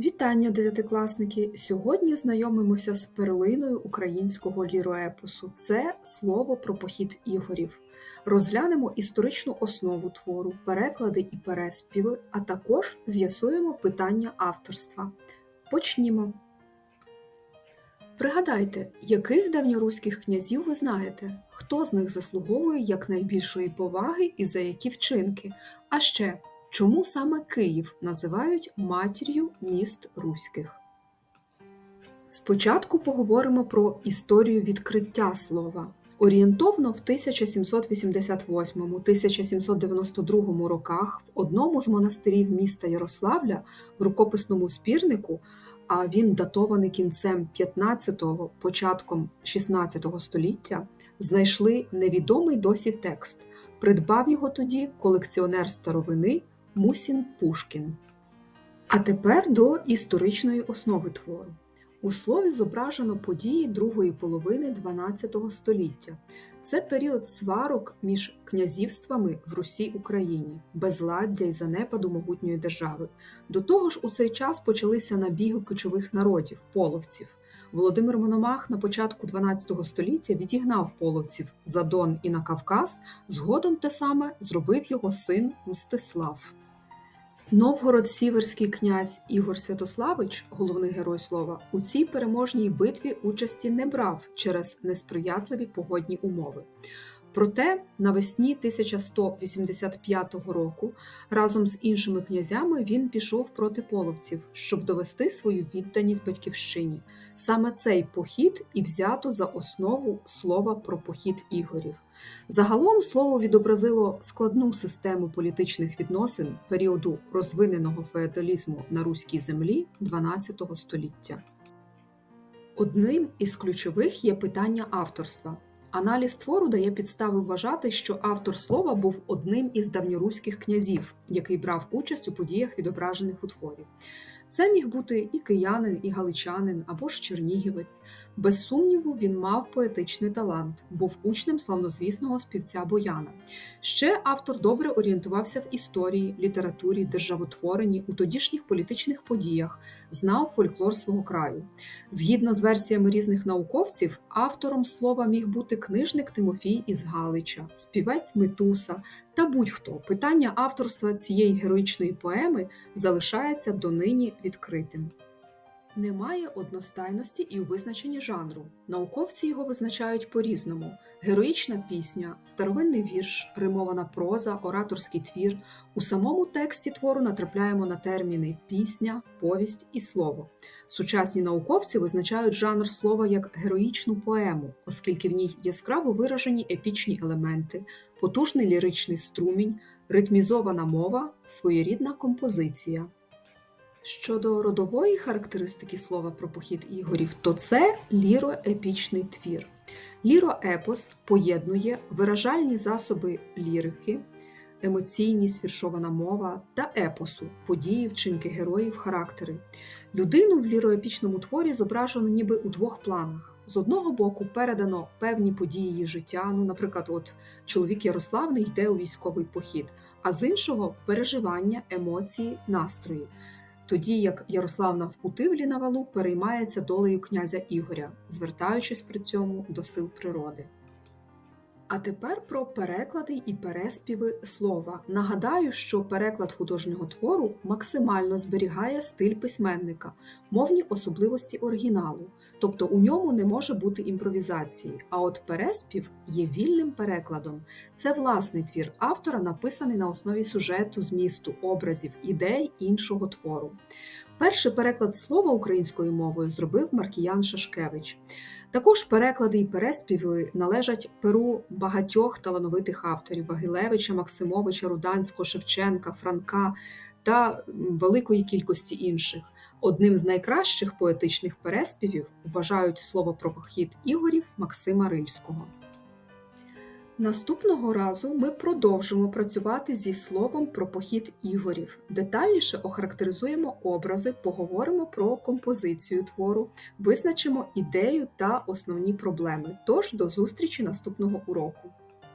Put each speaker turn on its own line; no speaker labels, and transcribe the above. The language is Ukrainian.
Вітання, дев'ятикласники! Сьогодні знайомимося з перлиною українського ліроепосу. Це слово про похід ігорів. Розглянемо історичну основу твору, переклади і переспіви, а також з'ясуємо питання авторства. Почнімо. Пригадайте, яких давньоруських князів ви знаєте, хто з них заслуговує якнайбільшої поваги і за які вчинки, а ще Чому саме Київ називають матір'ю міст руських? Спочатку поговоримо про історію відкриття слова. Орієнтовно в 1788-1792 роках в одному з монастирів міста Ярославля в рукописному спірнику, а він датований кінцем 15-го, початком 16-го століття, знайшли невідомий досі текст. Придбав його тоді колекціонер старовини Мусін Пушкін. А тепер до історичної основи твору. У слові зображено події другої половини XII століття. Це період сварок між князівствами в Русі Україні, безладдя й занепаду могутньої держави. До того ж, у цей час почалися набіги кочових народів, половців. Володимир Мономах на початку XII століття відігнав половців за Дон і на Кавказ. Згодом те саме зробив його син Мстислав. Новгород-Сіверський князь Ігор Святославич, головний герой слова, у цій переможній битві участі не брав через несприятливі погодні умови. Проте навесні 1185 року разом з іншими князями він пішов проти половців, щоб довести свою відданість батьківщині. Саме цей похід і взято за основу слова про похід ігорів. Загалом слово відобразило складну систему політичних відносин періоду розвиненого феодалізму на руській землі XII століття. Одним із ключових є питання авторства. Аналіз твору дає підстави вважати, що автор слова був одним із давньоруських князів, який брав участь у подіях, відображених у творі. Це міг бути і киянин, і галичанин або ж чернігівець. Без сумніву, він мав поетичний талант, був учнем славнозвісного співця Бояна. Ще автор добре орієнтувався в історії, літературі, державотворенні, у тодішніх політичних подіях, знав фольклор свого краю. Згідно з версіями різних науковців, автором слова міг бути книжник Тимофій із Галича, співець Метуса та будь-хто. Питання авторства цієї героїчної поеми залишається донині відкритим. Немає одностайності і у визначенні жанру. Науковці його визначають по-різному: героїчна пісня, старовинний вірш, римована проза, ораторський твір. У самому тексті твору натрапляємо на терміни пісня, повість і слово. Сучасні науковці визначають жанр слова як героїчну поему, оскільки в ній яскраво виражені епічні елементи, потужний ліричний струмінь, ритмізована мова, своєрідна композиція. Щодо родової характеристики слова про похід ігорів, то це ліроепічний твір. Ліроепос поєднує виражальні засоби лірики, емоційність, віршована мова та епосу, події, вчинки героїв, характери. Людину в ліроепічному творі зображено ніби у двох планах. З одного боку, передано певні події її життя, ну, наприклад, от чоловік Ярославний йде у військовий похід, а з іншого переживання, емоції, настрої тоді як Ярославна впутивлі на валу переймається долею князя Ігоря, звертаючись при цьому до сил природи. А тепер про переклади і переспіви слова. Нагадаю, що переклад художнього твору максимально зберігає стиль письменника, мовні особливості оригіналу, тобто у ньому не може бути імпровізації. А от переспів є вільним перекладом. Це власний твір автора, написаний на основі сюжету, змісту, образів, ідей іншого твору. Перший переклад слова українською мовою зробив Маркіян Шашкевич. Також переклади і переспіви належать перу багатьох талановитих авторів Вагилевича, Максимовича, Руданського, Шевченка, Франка та великої кількості інших. Одним з найкращих поетичних переспівів вважають слово про похід ігорів Максима Рильського. Наступного разу ми продовжимо працювати зі словом про похід ігорів. Детальніше охарактеризуємо образи, поговоримо про композицію твору, визначимо ідею та основні проблеми. Тож до зустрічі наступного уроку!